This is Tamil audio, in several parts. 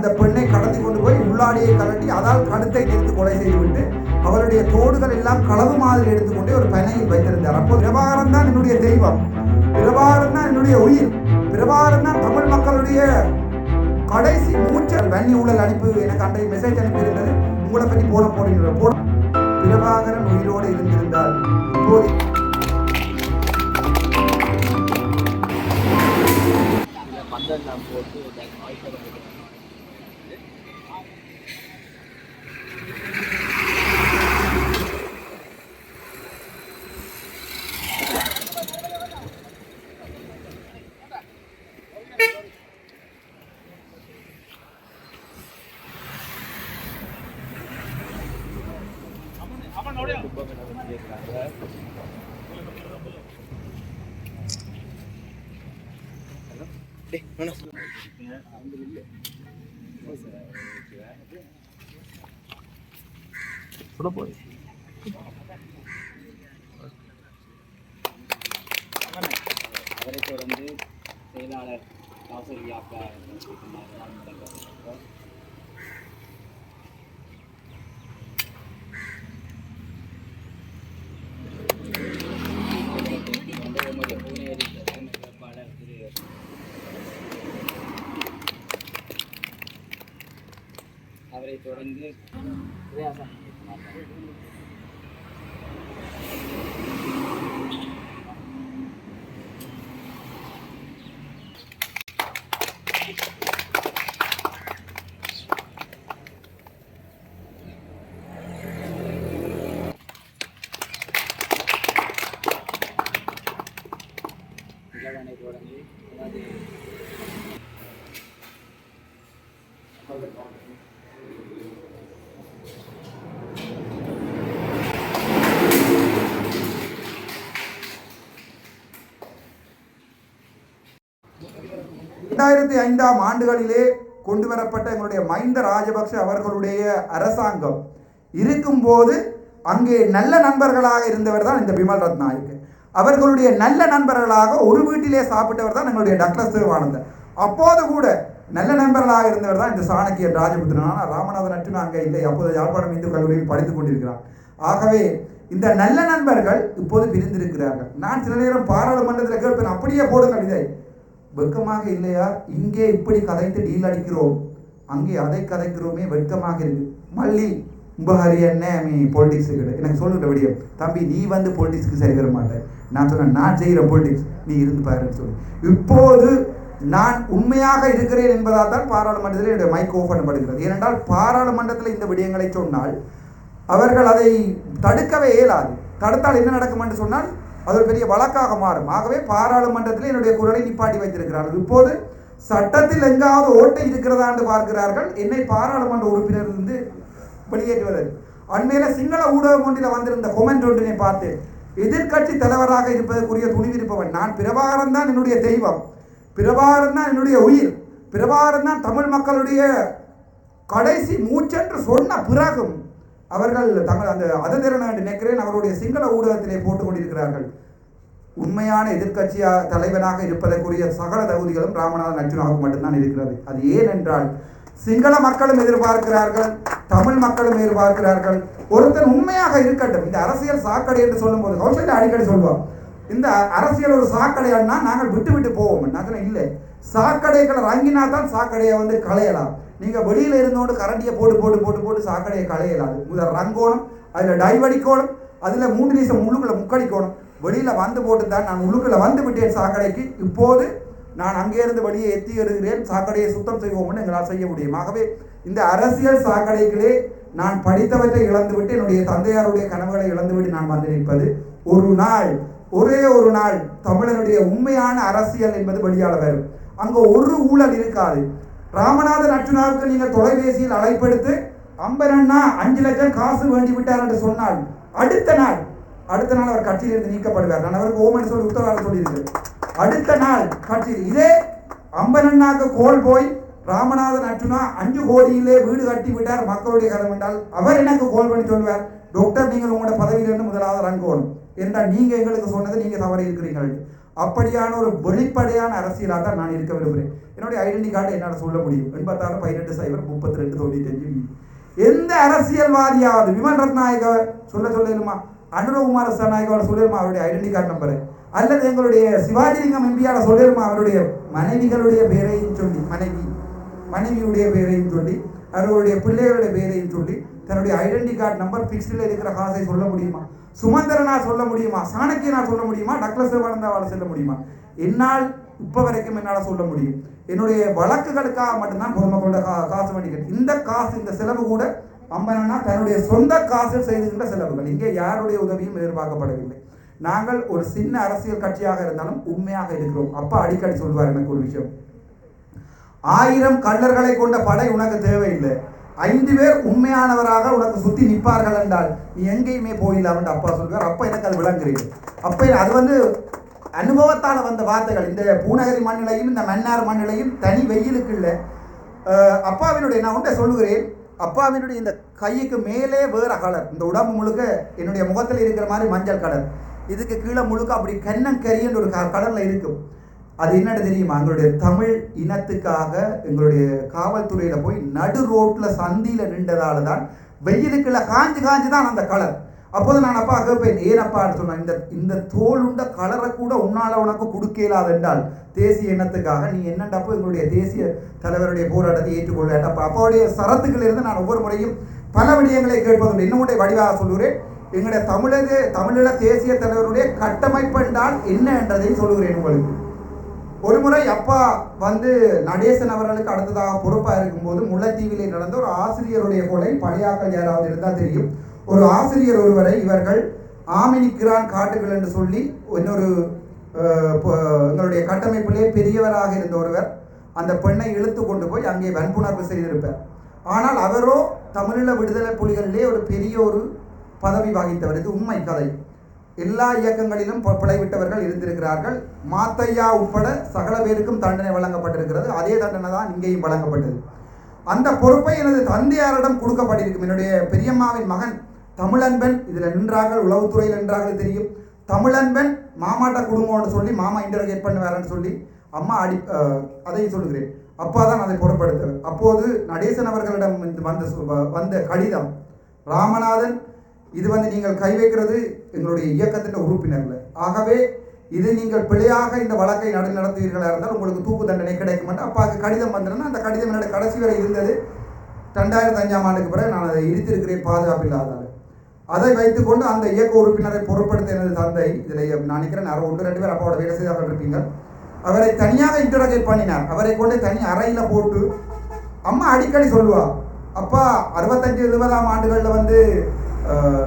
அந்த பெண்ணை கடத்தி கொண்டு போய் உள்ளாடியை கலட்டி அதால் கழுத்தை நிறுத்து கொலை செய்துவிட்டு அவருடைய தோடுகள் எல்லாம் களவு மாதிரி எடுத்துக்கொண்டு ஒரு பனையில் வைத்திருந்தார். அப்போ பிரபாகரன் தான் என்னுடைய தெய்வம். பிரபாகரன் தான் என்னுடைய உயிர். பிரபாகரன் தான் தமிழ் மக்களுடைய கடைசி மூச்சல் வன்னி ஊழல் அனுப்பி எனக்கு அன்றைய மெசேஜ் அனுப்பி இருந்தது. உங்களை பற்றி போட போடுகிற போட. பிரபாகரன் உயிரோடு இருந்திருந்தால் இப்போது பந்தெல்லாம் போட்டு ஆய்வு அவரை தொடர்ந்து செயலாளர் கௌசல்யாக்கா அவரை தொடர்ந்து இரண்டாயிரத்தி ஐந்தாம் ஆண்டுகளிலே கொண்டு வரப்பட்ட எங்களுடைய மைந்த ராஜபக்ஷ அவர்களுடைய அரசாங்கம் இருக்கும்போது அங்கே நல்ல நண்பர்களாக இருந்தவர் தான் இந்த பிமல் ரத்நாயக். அவர்களுடைய நல்ல நண்பர்களாக ஒரு வீட்டிலே சாப்பிட்டவர் தான் எங்களுடைய டக்ளஸ் சிவானந்தர் அப்போது கூட நல்ல நண்பர்களாக இருந்தவர் தான் இந்த சாணக்கியர் ராஜபுத்திரன். ஆனால் ராமநாதன் அங்கே இல்லை. அப்போது யாழ்ப்பாணம் இந்து கல்லூரியில் படித்துக் கொண்டிருக்கிறார். ஆகவே இந்த நல்ல நண்பர்கள் இப்போது பிரிந்திருக்கிறார்கள். நான் சில நேரம் பாராளுமன்றத்தில் கேட்பேன் அப்படியே போடுங்கள் இதை. வெட்கமாக இல்லையா இங்கே இப்படி கதைத்து டீல் அடிக்கிறோம். அங்கே அதை கதைக்கிறோமே வெட்கமாக இருக்கு. மல்லி உபஹரி என்ன மீ பொலிட்டிக்ஸ் எனக்கு சொல்லுற விடியம் தம்பி நீ வந்து பொலிட்டிக்ஸ்க்கு சரி வர மாட்டேன் நான் சொன்னேன் நான் செய்கிற பொலிட்டிக்ஸ் நீ இருந்து பாருன்னு சொல்லி. இப்போது நான் உண்மையாக இருக்கிறேன் என்பதால் தான் பாராளுமன்றத்தில் என்னுடைய மைக் ஓஃப் பண்ணப்படுகிறது ஏனென்றால் பாராளுமன்றத்தில் இந்த விடயங்களை சொன்னால் அவர்கள் அதை தடுக்கவே இயலாது. தடுத்தால் என்ன நடக்கும் என்று சொன்னால் அது ஒரு பெரிய வழக்காக மாறும். ஆகவே பாராளுமன்றத்தில் என்னுடைய குரலை நிப்பாட்டி வைத்திருக்கிறார்கள். இப்போது சட்டத்தில் எங்காவது ஓட்டை இருக்கிறதா என்று பார்க்கிறார்கள். என்னை பாராளுமன்ற உறுப்பினர் இருந்து வெளியேற்றுவதற்கு அண்மையில சிங்கள ஊடகம் ஒன்றில் வந்திருந்த கொமெண்ட் ஒன்றினை பார்த்து எதிர்க்கட்சி தலைவராக இருப்பதற்குரிய துணிவிருப்பவன். நான் பிரபாகரன் தான் என்னுடைய தெய்வம். பிரபாரம் தான் என்னுடைய உயிர். பிரபாரம் தான் தமிழ் மக்களுடைய கடைசி மூச்சென்று சொன்ன பிறகும் அவர்கள் தங்கள் அந்த அததிறன என்று நினைக்கிறேன் அவருடைய சிங்கள ஊடகத்திலே போட்டுக் கொண்டிருக்கிறார்கள். உண்மையான எதிர்க்கட்சியா தலைவனாக இருப்பதற்குரிய சகல தகுதிகளும் ராமநாதன் அர்ஜுனாவுக்கு மட்டும்தான் இருக்கிறது. அது ஏனென்றால் சிங்கள மக்களும் எதிர்பார்க்கிறார்கள் தமிழ் மக்களும் எதிர்பார்க்கிறார்கள். ஒருத்தன் உண்மையாக இருக்கட்டும் இந்த அரசியல் சாக்கடை என்று சொல்லும்போது கௌசல்யா அடிக்கடி சொல்வார் இந்த அரசியல் ஒரு சாக்கடையான்னா நாங்கள் விட்டு விட்டு போவோம். நான் சொன்னேன் இல்லை. சாக்கடைகளை ரங்கினா தான் சாக்கடையை வந்து களையலாம். நீங்கள் வெளியில் இருந்தோண்டு கரண்டியை போட்டு போட்டு போட்டு போட்டு சாக்கடையை களையலாது. முதல் ரங்கோணம் அதில் டைவடிக்கோணும் அதில் மூன்று நிமிஷம் உள்ளுக்குள்ள முக்கடிக்கோணும். வெளியில் வந்து போட்டு தான் நான் உள்ளுக்குள்ள வந்து விட்டேன் சாக்கடைக்கு. இப்போது நான் அங்கேருந்து வெளியே எத்தி எடுகிறேன் சாக்கடையை சுத்தம் செய்வோம்னு எங்களால் செய்ய முடியும். ஆகவே இந்த அரசியல் சாக்கடைகளே நான் படித்தவற்றை இழந்துவிட்டு என்னுடைய தந்தையாருடைய கனவுகளை இழந்துவிட்டு நான் வந்து நிற்பது ஒரு நாள். ஒரே ஒரு நாள் தமிழனுடைய உண்மையான அரசியல் என்பது வெளியால வரும் அங்க ஒரு ஊழல் இருக்காது. ராமநாதன் அர்ஜுனாவுக்கு நீங்கள் தொலைபேசியில் அழைப்படுத்து அம்பரண்ணா அஞ்சு லட்சம் காசு வேண்டி விட்டார் என்று சொன்னால் அடுத்த நாள் அடுத்த நாள் அவர் கட்சியிலிருந்து நீக்கப்படுவார். நான் அவருக்கு ஓமன் சொல்லி உத்தரவாதம் சொல்லியிருக்கிறேன். அடுத்த நாள் கட்சியில் இதே அம்பரண்ணாக்கு கோல் போய் ராமநாதன் அர்ஜுனா அஞ்சு கோடியிலே வீடு கட்டி விட்டார் மக்களுடைய கதம் என்றால் அவர் எனக்கு கோல் பண்ணி சொல்லுவார். டாக்டர் நீங்கள் உங்களோட பதவியிலிருந்து முதலாவது ரங்கோணும் என்றால் நீங்க எங்களுக்கு சொன்னது நீங்க தவறி இருக்கிறீர்கள். அப்படியான ஒரு வெளிப்படையான அரசியலாக தான் நான் இருக்க விரும்புகிறேன். என்னுடைய ஐடென்டி கார்டு என்னால் சொல்ல முடியும். எண்பத்தாறு பதினெட்டு சைபர் முப்பத்தி ரெண்டு தொண்ணூத்தஞ்சு எந்த அரசியல்வாதியாவது விமல் ரத்நாயக சொல்ல சொல்லிடுமா அனுரகுமார சனாயகோட சொல்லிடுமா அவருடைய ஐடென்டி கார்டு நம்பரு அல்லது எங்களுடைய சிவாஜிலிங்கம் எம்பியார சொல்லிடுமா அவருடைய மனைவிகளுடைய பேரையும் சொல்லி மனைவி மனைவியுடைய பேரையும் சொல்லி அவர்களுடைய பிள்ளைகளுடைய பேரையும் சொல்லி தன்னுடைய ஐடென்டி கார்டு நம்பர் ஃபிக்ஸ்டில் இருக்கிற காசை சொல்ல முடியுமா? சுமந்திரனா சொல்ல முடியுமா? சாணக்கியனா சொல்ல முடியுமா? டக்ளஸ் சிவானந்தாவால சொல்ல முடியுமா? என்னால் இப்போ வரைக்கும் என்னால் சொல்ல முடியும். என்னுடைய வழக்குகளுக்காக மட்டும்தான் பொதுமக்களோட கா காசு வண்டிகள் இந்த காசு இந்த செலவு கூட அம்பனா தன்னுடைய சொந்த காசில் செய்துகின்ற செலவுகள். இங்கே யாருடைய உதவியும் எதிர்பார்க்கப்படவில்லை. நாங்கள் ஒரு சின்ன அரசியல் கட்சியாக இருந்தாலும் உண்மையாக இருக்கிறோம். அப்பா அடிக்கடி சொல்வார் எனக்கு ஒரு விஷயம். ஆயிரம் கள்ளர்களை கொண்ட படை உனக்கு தேவையில்லை. ஐந்து பேர் உண்மையானவராக உனக்கு சுற்றி நிற்பார்கள் என்றால் நீ எங்கேயுமே போயிடலாம் அப்பா சொல்கிறார் அப்போ எனக்கு அது விளங்குறீங்க அப்போ அது வந்து அனுபவத்தால் வந்த வார்த்தைகள். இந்த பூநகரி மண்ணிலையும் இந்த மன்னார் மண்ணிலையும் தனி வெயிலுக்கு இல்லை. அப்பாவினுடைய நான் உண்டை சொல்லுகிறேன். அப்பாவினுடைய இந்த கைக்கு மேலே வேற கலர். இந்த உடம்பு முழுக்க என்னுடைய முகத்தில் இருக்கிற மாதிரி மஞ்சள் கலர். இதுக்கு கீழே முழுக்க அப்படி கண்ணங்கரியன்ற ஒரு க- இருக்கும். அது என்னன்னு தெரியுமா? எங்களுடைய தமிழ் இனத்துக்காக எங்களுடைய காவல்துறையில் போய் நடு ரோட்டில் சந்தியில் நின்றதால தான் வெயிலுக்குள்ள காஞ்சு காஞ்சு தான் அந்த கலர். அப்போது நான் அப்பா கேட்பேன் ஏனப்பான்னு சொன்னேன் இந்த இந்த தோல் உண்ட கலரை கூட உன்னால உனக்கு கொடுக்கலாது என்றால் தேசிய இனத்துக்காக நீ என்னண்டப்போ எங்களுடைய தேசிய தலைவருடைய போராட்டத்தை ஏற்றுக்கொள்ள அப்போ அப்பாவுடைய சரத்துக்கள் இருந்து நான் ஒவ்வொரு முறையும் பல விடயங்களை கேட்பதுண்டு. என்னுடைய வடிவாக சொல்கிறேன் எங்களுடைய தமிழக தமிழீழ தேசிய தலைவருடைய கட்டமைப்பு என்றால் என்ன என்றதை சொல்கிறேன் உங்களுக்கு. ஒரு முறை அப்பா வந்து நடேசன் அவர்களுக்கு அடுத்ததாக பொறுப்பாக இருக்கும்போது முல்லைத்தீவிலே நடந்த ஒரு ஆசிரியருடைய கொலை பழையாக்கள் யாராவது இருந்தால் தெரியும். ஒரு ஆசிரியர் ஒருவரை இவர்கள் ஆமினிக்கிறான் காட்டுகள் என்று சொல்லி இன்னொரு எங்களுடைய கட்டமைப்பிலே பெரியவராக இருந்த ஒருவர் அந்த பெண்ணை இழுத்து கொண்டு போய் அங்கே வன்புணர்வு செய்திருப்பார். ஆனால் அவரோ தமிழீழ விடுதலை புலிகளிலே ஒரு பெரிய ஒரு பதவி வகித்தவர். இது உண்மை கதை. எல்லா இயக்கங்களிலும் பிழைவிட்டவர்கள் இருந்திருக்கிறார்கள். மாத்தையா உட்பட சகல பேருக்கும் தண்டனை வழங்கப்பட்டிருக்கிறது. அதே தண்டனை தான் இங்கேயும் வழங்கப்பட்டது. அந்த பொறுப்பை எனது தந்தையாரிடம் கொடுக்கப்பட்டிருக்கும். என்னுடைய பெரியம்மாவின் மகன் தமிழன்பன் இதில் நின்றார்கள் உளவுத்துறையில் நின்றார்கள் தெரியும். தமிழன்பன் மாமாட்ட குடும்பம்னு சொல்லி மாமா இன்டர்கேட் பண்ணுவாருன்னு சொல்லி அம்மா அடி அதை அதையும் சொல்லுகிறேன். அப்பா தான் அதை பொறுப்படுத்தவர் அப்போது நடேசன் அவர்களிடம் வந்த வந்த கடிதம் ராமநாதன் இது வந்து நீங்கள் கை வைக்கிறது எங்களுடைய இயக்கத்தின் உறுப்பினர்கள். ஆகவே இது நீங்கள் பிழையாக இந்த வழக்கை நடு நடத்துவீர்களாக இருந்தால் உங்களுக்கு தூக்கு தண்டனை கிடைக்கும் என்று அப்பாவுக்கு கடிதம் வந்ததுன்னா அந்த கடிதம் என்னோட கடைசி வரை இருந்தது. ரெண்டாயிரத்தி அஞ்சாம் ஆண்டுக்கு பிறகு நான் அதை இடித்திருக்கிறேன் பாதுகாப்பு இல்லாதால் அதை வைத்துக்கொண்டு அந்த இயக்க உறுப்பினரை பொருட்படுத்த எனது தந்தை இதில் நான் நினைக்கிறேன் யாரோ ஒன்று ரெண்டு பேர் அப்பாவோட வேலை செய்தார்கள் இருப்பீங்க. அவரை தனியாக இன்டரோகேட் பண்ணினார். அவரை கொண்டு தனி அறையில் போட்டு அம்மா அடிக்கடி சொல்லுவா. அப்பா அறுபத்தஞ்சு எழுபதாம் ஆண்டுகளில் வந்து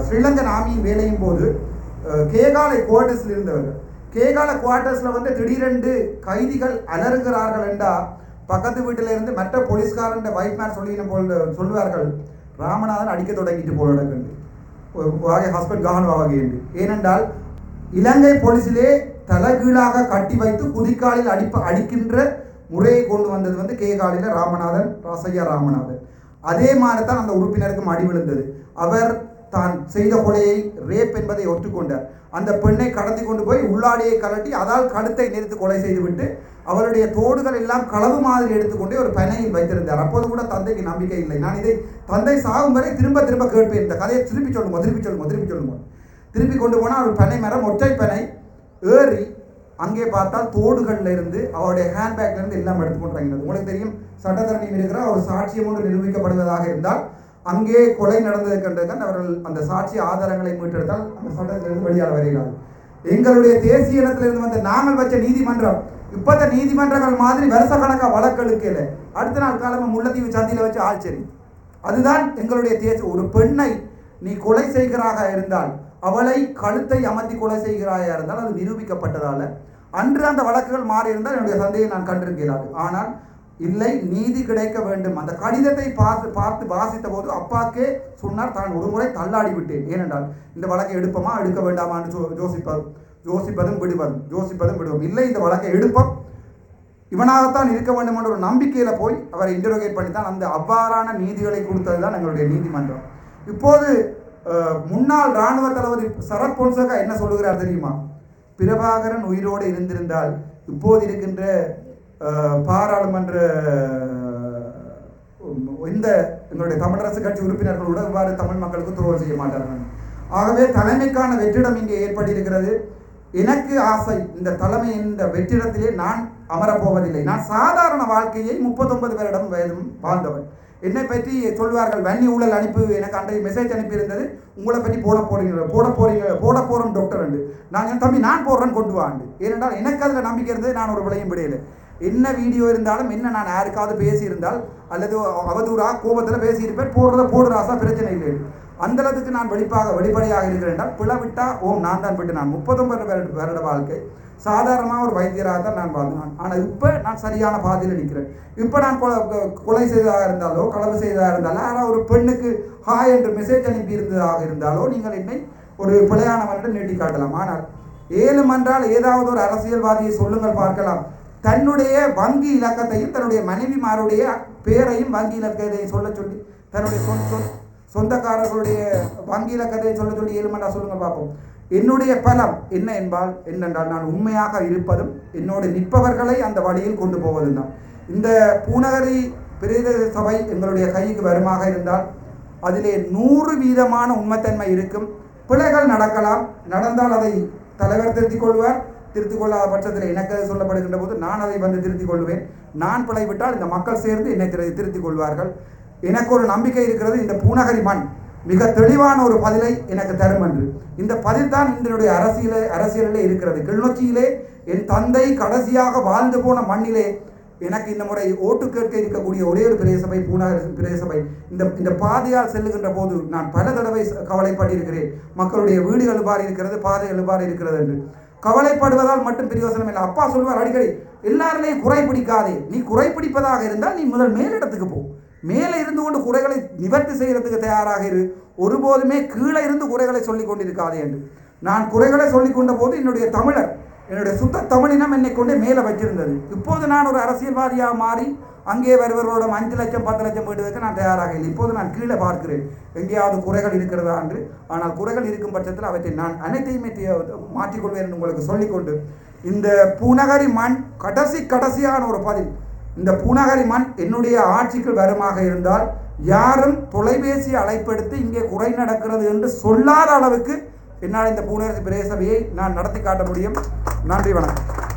ஸ்ரீலங்கன் ஆமியின் வேலையும் போது அஹ், கேகாலை குவார்டர்ஸில் இருந்தவர்கள் கேகால குவார்டர்ஸில் வந்து திடீரென்று கைதிகள் அலறுகிறார்கள் என்றா பக்கத்து வீட்டில் இருந்து மற்ற போலீஸ்காரன் வைஃப்மேன் சொல்லின போல் சொல்வார்கள் ராமநாதன் அடிக்க தொடங்கிட்டு போல நடக்குது வாகை ஹஸ்பண்ட் கவனம் வாகை என்று ஏனென்றால் இலங்கை போலீஸிலே தலைகீழாக கட்டி வைத்து குதிக்காலில் அடிப்ப அடிக்கின்ற முறையை கொண்டு வந்தது வந்து கே காலில் ராமநாதன் ராசையா ராமநாதன். அதே மாதிரி தான் அந்த உறுப்பினருக்கும் அடி விழுந்தது. அவர் தான் செய்த கொலையை ரேப் என்பதை ஒத்துக்கொண்டார் அந்த பெண்ணை கடத்தி கொண்டு போய் உள்ளாடியை கலட்டி அதால் கழுத்தை நிறுத்து கொலை செய்துவிட்டு அவருடைய தோடுகள் எல்லாம் களவு மாதிரி எடுத்துக்கொண்டே ஒரு பனையில் வைத்திருந்தார். அப்போது கூட தந்தைக்கு நம்பிக்கை இல்லை. நான் இதை தந்தை சாகும் வரை திரும்ப திரும்ப கேட்பேன். இந்த கதையை திருப்பி சொல்லுங்க திருப்பி சொல்லுங்க திருப்பி சொல்லுங்க. திருப்பி கொண்டு போனால் ஒரு பனை மரம் ஒற்றை பனை ஏறி அங்கே பார்த்தால் தோடுகளில் இருந்து அவருடைய ஹேண்ட்பேக்லேருந்து எல்லாம் எடுத்துக்கொண்டு உங்களுக்கு தெரியும் சட்டத்தரணி இருக்கிற ஒரு சாட்சியம் ஒன்று நிரூபிக்கப்படுவதாக இருந்தால் அங்கே கொலை நடந்ததை கண்டதுதான் அவர்கள் அந்த சாட்சி ஆதாரங்களை மீட்டெடுத்தால் அந்த சட்டத்திலிருந்து வெளியாட வருகிறார்கள். எங்களுடைய தேசிய இனத்திலிருந்து வந்த நாங்கள் வச்ச நீதிமன்றம் இப்பத்த நீதிமன்றங்கள் மாதிரி வருஷ கணக்க வழக்கெடுக்க இல்லை அடுத்த நாள் காலமாக முல்லைத்தீவு சந்தியில வச்சு ஆச்சரி அதுதான் எங்களுடைய தேசிய ஒரு பெண்ணை நீ கொலை செய்கிறாக இருந்தால் அவளை கழுத்தை அமர்த்தி கொலை செய்கிறாயா இருந்தால் அது நிரூபிக்கப்பட்டதால அன்று அந்த வழக்குகள் மாறி இருந்தால் என்னுடைய சந்தையை நான் கண்டிருக்கிறார்கள் ஆனால் இல்லை நீதி கிடைக்க வேண்டும். அந்த கடிதத்தை பார்த்து பார்த்து வாசித்த போது அப்பாக்கே சொன்னார் தான் ஒரு முறை தள்ளாடி விட்டேன். ஏனென்றால் இந்த வழக்கை எடுப்போமா எடுக்க வேண்டாமான்னு ஜோ யோசிப்பது யோசிப்பதும் விடுவதும் யோசிப்பதும் விடுவோம் இல்லை இந்த வழக்கை எடுப்போம். இவனாகத்தான் இருக்க வேண்டும் என்ற ஒரு நம்பிக்கையில் போய் அவரை இன்டரோகேட் பண்ணி தான் அந்த அவ்வாறான நீதிகளை கொடுத்தது தான் எங்களுடைய நீதிமன்றம். இப்போது முன்னாள் ராணுவ தளபதி சரத் பொன்சகா என்ன சொல்லுகிறார் தெரியுமா? பிரபாகரன் உயிரோடு இருந்திருந்தால் இப்போது இருக்கின்ற பாராளுமன்ற இந்த எங்களுடைய தமிழரசு கட்சி உறுப்பினர்களோட இவ்வாறு தமிழ் மக்களுக்கு துரோகம் செய்ய மாட்டார்கள். ஆகவே தலைமைக்கான வெற்றிடம் இங்கே ஏற்பட்டிருக்கிறது. எனக்கு ஆசை இந்த தலைமை இந்த வெற்றிடத்திலே நான் அமரப்போவதில்லை. நான் சாதாரண வாழ்க்கையை முப்பத்தொன்பது வருடம் வயதும் வாழ்ந்தவன். என்னை பற்றி சொல்வார்கள் வன்னி ஊழல் அனுப்பி. எனக்கு அன்றைய மெசேஜ் அனுப்பியிருந்தது. உங்களை பற்றி போட போறீங்க போட போறீங்க போட போகிறோம் டாக்டர் அண்டு. நான் தம்பி நான் போடுறேன்னு கொண்டு வாண்டு ஏனென்றால் எனக்கு அதில் நம்பிக்கை இருந்தது நான் ஒரு விளையும் விடையில என்ன வீடியோ இருந்தாலும் என்ன நான் யாருக்காவது பேசியிருந்தால் அல்லது அவதூறா கோபத்தில் பேசியிருப்பேன் போடுறத போடுறாசா பிரச்சனை இல்லை. அந்த அளவுக்கு நான் வெளிப்பாக வெளிப்படையாக இருக்கிறேன் என்றால் பிளவிட்டா ஓம் நான் தான் விட்டு நான். முப்பத்தொன்பது வருட வருட வாழ்க்கை சாதாரணமாக ஒரு வைத்தியராக தான் நான் வாழ்ந்தேன். ஆனால் இப்போ நான் சரியான பாதையில் நிற்கிறேன். இப்போ நான் கொலை கொலை செய்ததாக இருந்தாலோ களவு செய்ததாக இருந்தாலோ ஆனால் ஒரு பெண்ணுக்கு ஹாய் என்று மெசேஜ் அனுப்பி இருந்ததாக இருந்தாலோ நீங்கள் என்னை ஒரு பிழையானவனிடம் நீட்டி காட்டலாம் ஆனால் ஏலும் என்றால் ஏதாவது ஒரு அரசியல்வாதியை சொல்லுங்கள் பார்க்கலாம். தன்னுடைய வங்கி இலக்கத்தையும் தன்னுடைய மனைவிமாருடைய பேரையும் வங்கி இலக்கத்தையும் சொல்ல சொல்லி தன்னுடைய சொல் சொந்தக்காரர்களுடைய வங்கி இலக்கத்தை சொல்ல சொல்லி ஏழுமண்டா சொல்லுங்கள் பார்ப்போம். என்னுடைய பலம் என்ன என்பால் என்னென்றால் நான் உண்மையாக இருப்பதும் என்னோடு நிற்பவர்களை அந்த வழியில் கொண்டு போவதும் தான். இந்த பூநகரி பிரேத சபை எங்களுடைய கைக்கு வருமாக இருந்தால் அதிலே நூறு வீதமான உண்மைத்தன்மை இருக்கும். பிழைகள் நடக்கலாம் நடந்தால் அதை தலைவர் திருத்திக் கொள்வார். திருத்திக் கொள்ளாத பட்சத்தில் எனக்கு அது சொல்லப்படுகின்ற போது நான் அதை வந்து திருத்திக் கொள்வேன் நான் பிழைவிட்டால் இந்த மக்கள் சேர்ந்து என்னை திரு- திருத்திக் கொள்வார்கள் எனக்கு ஒரு நம்பிக்கை இருக்கிறது இந்த பூநகரி மண் மிக தெளிவான ஒரு பதிலை எனக்கு தரும் என்று. இந்த பதில் தான் இன்றைய அரசியல அரசியலிலே இருக்கிறது. கிளிநொச்சியிலே என் தந்தை கடைசியாக வாழ்ந்து போன மண்ணிலே எனக்கு இந்த முறை ஓட்டு கேட்க இருக்கக்கூடிய ஒரே ஒரு பிரதேசபை பூநகர் பிரதேசபை. இந்த இந்த பாதையால் செல்லுகின்ற போது நான் பல தடவை கவலைப்பட்டிருக்கிறேன். மக்களுடைய வீடுகள் எவ்வாறு இருக்கிறது பாதைகள் எவ்வாறு இருக்கிறது என்று. கவலைப்படுவதால் மட்டும் பிரயோசனம் இல்லை. அப்பா சொல்வார் அடிக்கடி எல்லாரிலையும் குறை பிடிக்காதே. நீ குறை பிடிப்பதாக இருந்தால் நீ முதல் மேலிடத்துக்கு போ. மேலே இருந்து கொண்டு குறைகளை நிவர்த்தி செய்கிறதுக்கு தயாராக இரு. ஒருபோதுமே கீழே இருந்து குறைகளை சொல்லி கொண்டிருக்காதே என்று. நான் குறைகளை சொல்லிக் கொண்ட போது என்னுடைய தமிழர் என்னுடைய சுத்த தமிழினம் என்னை கொண்டு மேலே வச்சிருந்தது. இப்போது நான் ஒரு அரசியல்வாதியாக மாறி அங்கே வருபவர்களோட அஞ்சு லட்சம் பத்து லட்சம் வீடுவதற்கு நான் தயாராக இல்லை. இப்போது நான் கீழே பார்க்கிறேன். எங்கேயாவது குறைகள் இருக்கிறதா என்று. ஆனால் குறைகள் இருக்கும் பட்சத்தில் அவற்றை நான் அனைத்தையுமே மாற்றிக்கொள்வேன் என்று உங்களுக்கு சொல்லிக்கொண்டு இந்த பூநகரி மண் கடைசி கடைசியான ஒரு பதில். இந்த பூநகரி மண் என்னுடைய ஆட்சிக்கு வருமாக இருந்தால் யாரும் தொலைபேசி அழைப்பெடுத்து இங்கே குறை நடக்கிறது என்று சொல்லாத அளவுக்கு என்னால் இந்த பூநகரி பிரதேசபையை நான் நடத்தி காட்ட முடியும். நன்றி வணக்கம்.